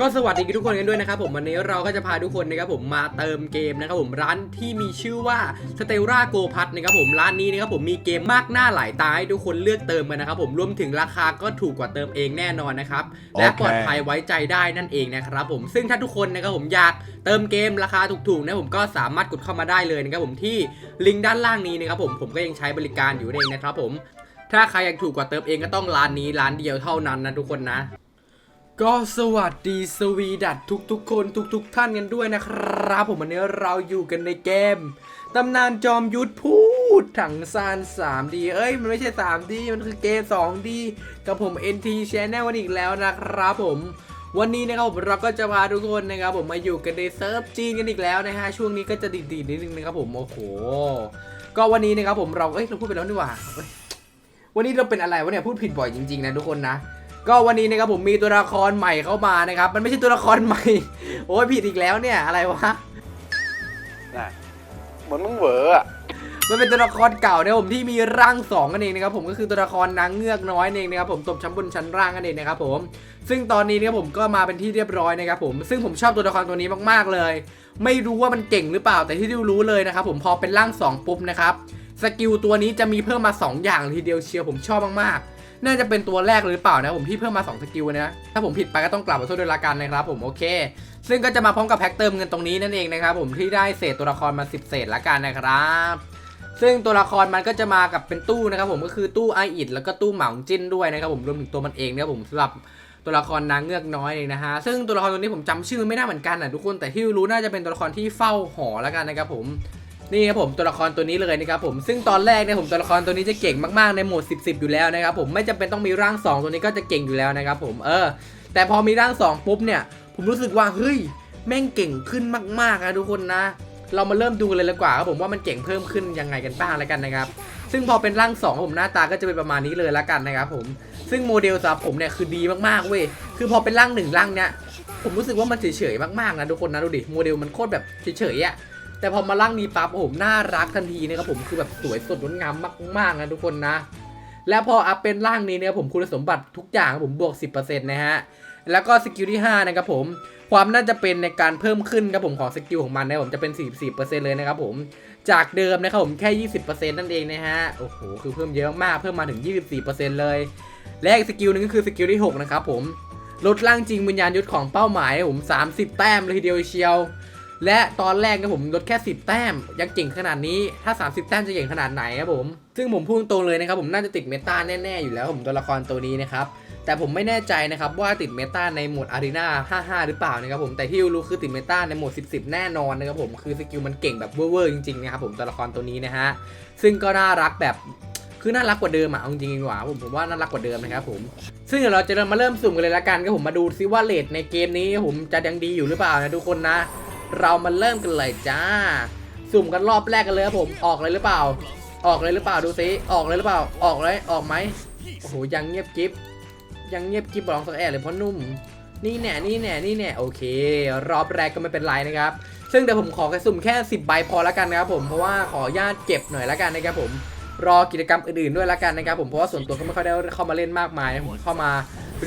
ก็สวัสดีทุกคนกันด้วยนะครับผมวันนี้เราก็จะพาทุกคนนะครับผมมาเติมเกมนะครับผมร้านที่มีชื่อว่า s t e l l a Go p a s นะครับผมร้านนี้นะครับผมมีเกมมากหน้าหลายตาให้ทุกคนเลือกเติมกันนะครับผมรวมถึงราคาก็ถูกกว่าเติมเองแน่นอนนะครับและโอเคปลอดภัยไว้ใจได้นั่นเองนะครับผมซึ่งถ้าทุกคนนะครับผมอยากเติมเกมราคาถูกๆนะผมก็สามารถกดเข้ามาได้เลยนะครับผมที่ลิงก์ด้านล่างนี้นะครับผมผมก็ยังใช้บริการอยู่นั่นเองนะครับผมถ้าใครอยากถูกกว่าเติมเองก็ต้องร้านนี้ร้านเดียวเท่านั้นนะทุกคนนะ ก็สวัสดีสวีดัตทุกทุกๆคนทุกทุกๆท่านกันด้วยนะครับ ผมวันนี้เราอยู่กันในเกมตำนานจอมยุทธพูดถังซาน 3D เอ้ย มันไม่ใช่ 3D มันคือเกม 2D กับผม NT Channel วันอีกแล้วนะครับผม วันนี้นะครับผมเราก็จะพาทุกคนนะครับผมมาอยู่กันในเซิร์ฟจีนกันอีกแล้วนะฮะช่วงนี้ก็จะดีๆนิดนึงนะครับผมโอ้โห ก็วันนี้นะครับผมเราเอ้ยเราพูดไปแล้วนี่หว่าวันนี้เราเป็นอะไรวะเนี่ยพูดผิดบ่อยจริงๆนะทุกคนนะ ก็วันนี้นะครับผมมีตัวละครใหม่เข้ามานะครับ มันไม่ใช่ตัวละครใหม่ โอ้ยผิดอีกแล้วเนี่ยอะไรวะ น่ะเหมือนมึงเหวออะมันเป็นตัวละครเก่านะครับผมที่มีร่างสองกันเองนะครับผมก็คือตัวละครนางเงือกน้อยนั่นเองนะครับผมตบชั้นบนชั้นล่างกันเองนะครับผมซึ่งตอนนี้เนี่ยผมก็มาเป็นที่เรียบร้อยนะครับผมซึ่งผมชอบตัวละครตัวนี้มากๆเลย ไม่รู้ว่ามันเก่งหรือเปล่าแต่ที่รู้เลยนะครับผมพอเป็นร่างสองปุ๊บนะครับสกิลตัวนี้จะมีเพิ่มมาสองอย่างทีเดียวเชียวผมชอบมากๆ น่าจะเป็นตัวแรกหรือเปล่านะผมที่เพิ่มมา 2 สกิลนะ ถ้าผมผิดไปก็ต้องกลับมาโทษด้วยละกันนะครับผมโอเค ซึ่งก็จะมาพร้อมกับแพ็คเติมเงินตรงนี้นั่นเองนะครับผมที่ได้เศษตัวละครมา 10 เศษละกันนะครับซึ่งตัวละครมันก็จะมากับเป็นตู้นะครับผมก็คือตู้ไออิดแล้วก็ตู้เหมาจิ้นด้วยนะครับผมรวมถึงตัวมันเองนะครับผมสำหรับตัวละครนางเงือกน้อยเองนะฮะซึ่งตัวละครตัวนี้ผมจำชื่อไม่ได้เหมือนกันนะทุกคนแต่ที่รู้น่าจะเป็นตัวละครที่เฝ้าหอละกันนะครับผม นี่ครับผมตัวละครตัวนี้เลยนะครับผมซึ่งตอนแรกเนี่ยผมตัวละครตัวนี้จะเก่งมากๆในโหมด 10 10 อยู่แล้วนะครับผมไม่จำเป็นต้องมีร่าง 2 ตัวนี้ก็จะเก่งอยู่แล้วนะครับผมเออ แต่พอมีร่าง 2 ปุ๊บเนี่ย ผมรู้สึกว่าเฮ้ยแม่งเก่งขึ้นมากๆนะทุกคนนะ เรามาเริ่มดูกันเลยดีกว่าครับผมว่ามันเก่งเพิ่มขึ้นยังไงกันบ้างแล้วกันนะครับซึ่งพอเป็นร่าง2ผมหน้าตาก็จะเป็นประมาณนี้เลยละกันนะครับผมซึ่งโมเดลสำหรับผมเนี่ยคือดีมากๆเว้ยคือพอเป็นร่างหนึ่งร่างเนี้ยผมรู้สึกว่ามันเฉยๆมากๆนะทุกคนนะดูดิโมเดลมันโคตรแบบเฉยๆอะ แต่พอมาล่างนี้ปั๊บโอ้โหน่ารักทันทีนะครับผมคือแบบสวยสดงดงามมากๆนะทุกคนนะ และพออัพเป็นร่างนี้เนี่ยผมคุณสมบัติทุกอย่างผมบวก 10%นะฮะแล้วก็สกิลที่5นะครับผมความน่าจะเป็นในการเพิ่มขึ้นครับผมของสกิลของมันนะผมจะเป็น 44%เลยนะครับผมจากเดิมนะครับผมแค่ 20%นั่นเองนะฮะโอ้โหคือเพิ่มเยอะมากเพิ่มมาถึง 24%เลย และอีกสกิลหนึงก็คือสกิลที่ 6 นะครับผมลดร่างจริงวิญญาณยุทธของเป้าหมายผม 30 แต้มเลยทีเดียวเชียว และตอนแรกนะผมลดแค่ 10 แต้ม ยังเก่งขนาดนี้ถ้า 30 แต้มจะเก่งขนาดไหนครับผม ซึ่งผมพูดตรงเลยนะครับผมน่าจะติดเมตาแน่ๆ อยู่แล้วผมตัวละครตัวนี้นะครับแต่ผมไม่แน่ใจนะครับว่าติดเมตาในโหมดอารีนา55 หรือเปล่านะครับผมแต่ที่รู้คือติดเมตาในโหมด 10 10 แน่นอนนะครับผมคือสกิลมันเก่งแบบเวอร์ๆจริงๆนะครับผมตัวละครตัวนี้นะฮะซึ่งก็น่ารักแบบคือน่ารักกว่าเดิมอะเอาจริงๆกว่าผมผมว่าน่ารักกว่าเดิมนะครับผมซึ่งเดี๋ยวเราจะมาเริ่มสุ่มกันเลยละกันก็ผมมาดูซิว่าเลทในเกมนี้ผมจะยังดีอยู่หรือเปล่านะทุกคนนะ เรามาเริ่มกันเลยจ้า สุ่มกันรอบแรกกันเลยครับผมออกเลยหรือเปล่า ออกเลยหรือเปล่าดูซิออกเลยหรือเปล่าออกเลยออกไหมโอ้โหยังเงียบกิ๊บยังเงียบกิ๊บลองสักแอะเลยเพราะนุ่ม นี่แน่นี่แน่นี่แน่โอเค รอบแรกก็ไม่เป็นไรนะครับ ซึ่งเดี๋ยวผมขอแค่สุ่มแค่ 10ใบพอและกันนะครับผมเพราะว่าขอญาตเก็บหน่อยและกันนะครับผมรอกิจกรรมอื่นๆด้วยละกันนะครับผมเพราะว่าส่วนตัวก็ไม่ค่อยได้เข้ามาเล่นมากมายผมเข้ามา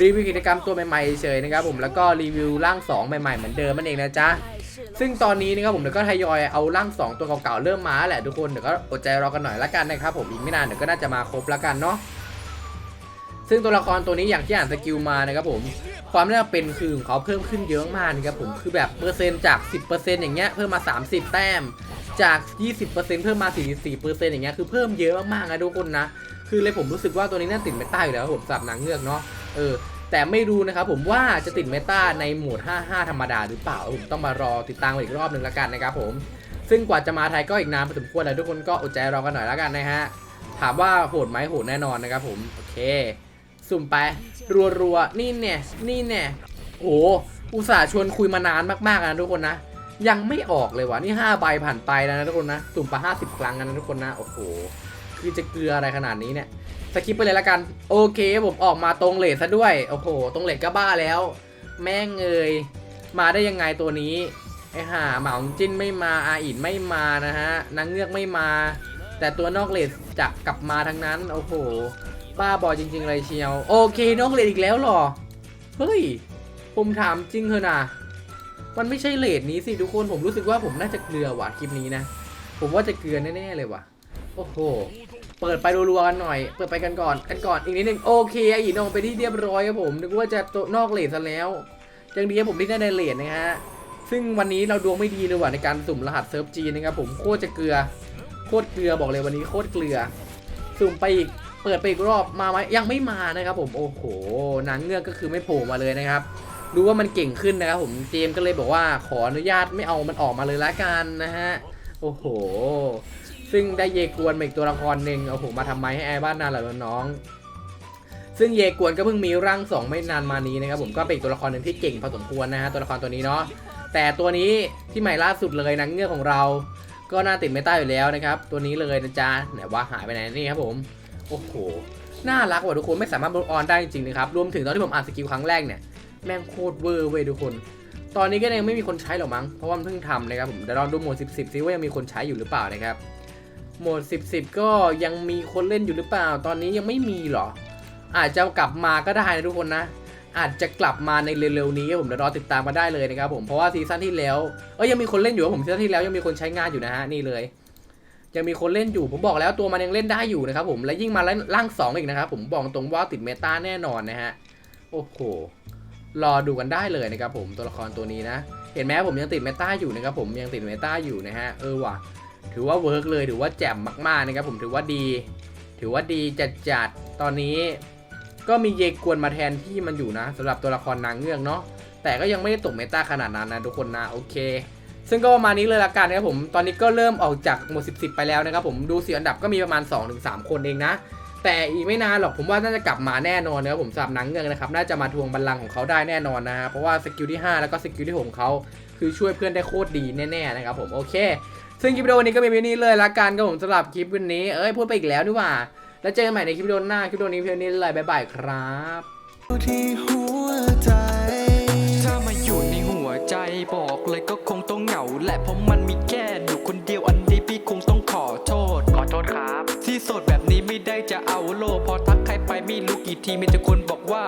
รีวิวกิจกรรมตัวใหม่ๆเฉยนะครับผมแล้วก็รีวิวร่าง2ใหม่ๆเหมือนเดิมนั่นเองนะจ๊ะ ซึ่งตอนนี้นะครับผมเดี๋ยวก็ทยอยเอาร่าง 2 ตัวเก่าๆเริ่มมาแหละทุกคนเดี๋ยวก็อดใจรอกันหน่อยละกันนะครับผมอีกไม่นานเดี๋ยวก็น่าจะมาครบละกันเนาะซึ่งตัวละครตัวนี้อย่างที่อ่านสกิลมานะครับผมความน่าเป็นคือของเขาเพิ่มขึ้นเยอะมากนะครับผมคือแบบเปอร์เซ็นต์จาก 10%อย่างเงี้ยเพิ่มมา 30 แต้มจาก 20%เพิ่มมา 44%อย่างเงี้ยคือเพิ่มเยอะมากๆนะทุกคนนะคือเลยผมรู้สึกว่าตัวนี้น่าติดเมตาอยู่แล้วครับผมสับนางเงือกเนาะเออ แต่ไม่รู้นะครับผมว่าจะติดเมตาในโหมด 55 ธรรมดาหรือเปล่าผมต้องมารอติดตามอีกรอบหนึ่งละกันนะครับผม ซึ่งกว่าจะมาไทยก็อีกนานพอสมควรแล้วทุกคนก็อดใจรอกันหน่อยละกันนะฮะ ถามว่าโหดไหมโหดแน่นอนนะครับผม โอเค สุ่มไป รัวๆ นี่เนี่ย นี่เนี่ย โอ้โหอุตส่าห์ชวนคุยมานานมากๆนะทุกคนนะ ยังไม่ออกเลยวะนี่ 5 ใบผ่านไปแล้วนะทุกคนนะ สุ่มไป50 ครั้งนะทุกคนนะ โอ้โห คือจะเกลืออะไรขนาดนี้เนี่ย กิปไปเลยละกัน โอเคผมออกมาตรงเลทซะด้วย โอ้โห ตรงเลทก็บ้าแล้ว แม่งเอยมาได้ยังไงตัวนี้ ไอ้ห่าเหมาจิ้นไม่มา อาอินไม่มานะฮะ นางเงือกไม่มา แต่ตัวนอกเลทจะกลับมาทั้งนั้น โอ้โห บ้าบอจริง ๆ เลยเชียว โอเคนอกเลทอีกแล้วหรอ เฮ้ยผผมถามจริงเถอะนะมันไม่ใช่เลทนี้สิทุกคน ผมรู้สึกว่าผมน่าจะเกลือว่ะคลิปนี้นะ ผมว่าจะเกลือแน่ๆเลยว่ะ โอ้โห เปิดไปรัวๆกันหน่อย เปิดไปกันก่อน กันก่อน อีกนิดนึงโอเคอีนองไปที่เรียบร้อยครับผม นึกว่าจะตัวนอกเลทซะแล้วยังดีครับผมที่ได้ในเลทนะฮะ ซึ่งวันนี้เราดวงไม่ดีเลยว่ะในการสุ่มรหัสเซิร์ฟจีนนะครับผม โคตรจะเกลือ โคตรเกลือบอกเลยวันนี้โคตรเกลือ สุ่มไปอีก เปิดไปอีกรอบ มาไหมยังไม่มานะครับผม โอ้โห นางเงือกก็คือไม่โผล่มาเลยนะครับ รู้ว่ามันเก่งขึ้นนะครับผม เจมก็เลยบอกว่าขออนุญาตไม่เอามันออกมาเลยละกันนะฮะ โอ้โห ซึ่งได้เยกวนมาอีกตัวละครหนึ่งโอ้โหมาทำไมให้แอร์บ้านนานเหรอน้อง ซึ่งเยกวนก็เพิ่งมีร่างสองไม่นานมานี้นะครับผมก็เป็นอีกตัวละครหนึ่งที่เก่งพอสมควรนะฮะตัวละครตัวนี้เนาะแต่ตัวนี้ที่ใหม่ล่าสุดเลยนางเงือกของเรา ก็น่าติดเมตาอยู่แล้วนะครับ ตัวนี้เลยนะจ๊ะไหนว่าหายไปไหนนี่ครับผมโอ้โหน่ารักว่ะทุกคนไม่สามารถบล็อกออนได้จริงๆนะครับรวมถึงตอนที่ผมอ่านสกิลครั้งแรกเนี่ยแม่งโคตรเวอร์เว้ยทุกคน ตอนนี้ก็ยังไม่มีคนใช้หรอกมั้งเพราะว่ามันเพิ่งทำนะครับผมเดี๋ยวลองดูโหมด10 10ซิว่ายังมีคนใช้อยู่หรือเปล่านะครับ โหมด 10 10 ก็ยังมีคนเล่นอยู่หรือเปล่า ตอนนี้ยังไม่มีหรอ อาจจะกลับมาก็ได้นะทุกคนนะ อาจจะกลับมาในเร็วๆนี้ผมเดี๋ยวรอติดตามมาได้เลยนะครับผมเพราะว่าซีซั่นที่แล้วเอ้ยยังมีคนเล่นอยู่ผมซีซั่นที่แล้วยังมีคนใช้งานอยู่นะฮะนี่เลย ยังมีคนเล่นอยู่ผมบอกแล้วตัวมันยังเล่นได้อยู่นะครับผมและยิ่งมาล่างสองอีกนะครับผมบอกตรงว่าติดเมตาแน่นอนนะฮะโอ้โหรอดูกันได้เลยนะครับผมตัวละครตัวนี้นะ เห็นไหมผมยังติดเมตาอยู่นะครับผมยังติดเมตาอยู่นะฮะเออว่ะ ถือว่าเวิร์กเลยถือว่าแจ่มมากๆนะครับผมถือว่าดี ถือว่าดีจัดๆตอนนี้ ก็มีเยกวนมาแทนที่มันอยู่นะสำหรับตัวละครนางเงือกเนาะแต่ก็ยังไม่ได้ตกเมตาขนาดนั้นนะทุกคนนะโอเค ซึ่งก็ประมาณนี้เลยละกันนะครับผมตอนนี้ก็เริ่มออกจากหมวด10 10 ไปแล้วนะครับผมดูสีอันดับก็มีประมาณ 2-3 คนเองนะ แต่อีกไม่นานหรอกผมว่าน่าจะกลับมาแน่นอนนะครับผมสำหรับหนังเงือกนะครับน่าจะมาทวงบัลลังก์ของเขาได้แน่นอนนะฮะเพราะว่าสกิลที่ 5 แล้วก็สกิลที่6ของเขาคือช่วยเพื่อนได้โคตรดีแน่ๆนะครับผมโอเค ซึ่งคลิปวิดีโอวันนี้ก็มีวินี้เลยละกันก็ผมสำหรับคลิปวันนี้เอ้ยพูดไปอีกแล้วนี่หว่า แล้วเจอกันใหม่ในคลิปวิดีโอหน้าคลิปวิดีโอนี้เพียงนี้เลยบ๊ายบายครับ ไม่รู้กี่ทีมีแต่คนบอกว่า